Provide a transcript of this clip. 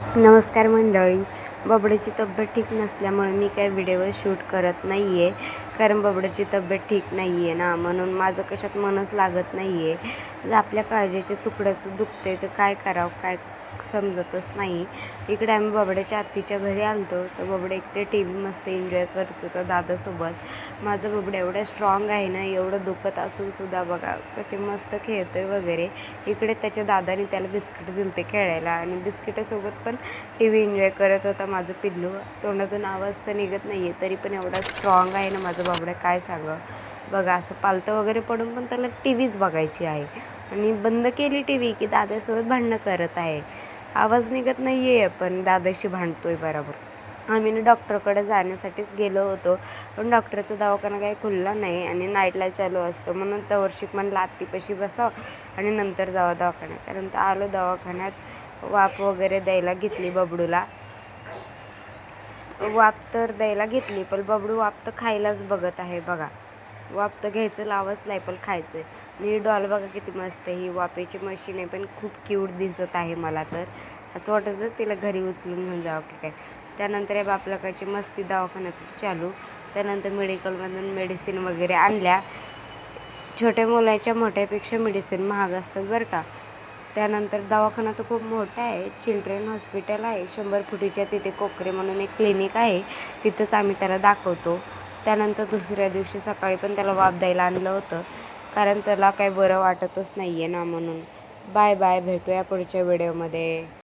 नमस्कार मंडळी. बबड्याची तब्येत ठीक नसल्यामुळे मी काय व्हिडिओवर शूट करत नाही आहे कारण बबड्याची तब्येत ठीक नाही आहे ना. म्हणून माझं कशात मनच लागत नाही आहे जर आपल्या काळजाच्या तुकड्याचं दुखते तर काय करावं काय समजतच नाही. इकडे आम्ही बबड्याच्या आत्तीच्या घरी आलतो. तर बबडे एकटे टी व्ही मस्त एन्जॉय करत होता दादासोबत. माझं बबडं एवढं स्ट्रॉंग आहे ना एवढं दुखत असूनसुद्धा बघा ते मस्त खेळतो आहे वगैरे. इकडे त्याच्या दादाने त्याला बिस्किट दिलते खेळायला आणि बिस्किटासोबत पण टी व्ही एन्जॉय करत होता माझं पिल्लू. तोंडातून आवाज तर निघत नाही आहे तरी पण एवढा स्ट्रॉंग आहे ना माझं बाबडं काय सांगा बघा असं पालतं वगैरे पडून पण त्याला टी व्हीच बघायची आहे. आणि बंद केली टी व्ही की दादासोबत भांडणं करत आहे. आवाज निघत नाही आहे पण दादाशी भांडतो आहे बरोबर. आम्ही ना डॉक्टरकडे जाण्यासाठीच गेलो होतो. पण डॉक्टरचा दवाखाना काही खुलला नाही आणि नाईटला चालू असतो. म्हणून तवरशिक म्हणलं आत्तीपाशी बसाव आणि नंतर जावं दवाखान्यात. कारण तर आलो दवाखान्यात वाफ वगैरे द्यायला घेतली बबडूला. वाफ तर द्यायला घेतली पण बबडू वाफ तर खायलाच बघत आहे बघा. वाफ तर घ्यायचं लावच नाही पण खायचं आणि डॉल बघा किती मस्त आहे. ही वाफेची मशीन आहे पण खूप क्यूट दिसत आहे मला तर. असं वाटत तिला घरी उचलून घेऊन जावं की काय. त्यानंतर या बापलकाची मस्ती दवाखान्यात चालू. त्यानंतर मेडिकलमधून मेडिसिन वगैरे आणल्या. छोट्या मुलाच्या मोठ्यापेक्षा मेडिसिन महाग असतात बरं का. त्यानंतर दवाखाना तर खूप मोठा आहे. चिल्ड्रन हॉस्पिटल आहे. शंभर फुटीच्या तिथे कोकरे म्हणून एक क्लिनिक आहे. तिथंच आम्ही त्याला दाखवतो. त्यानंतर दुसऱ्या दिवशी सकाळी पण त्याला वाफ द्यायला आणलं होतं. कारण त्याला काही बरं वाटतच नाही आहे ना म्हणून. बाय बाय भेटूया पुढच्या व्हिडिओमध्ये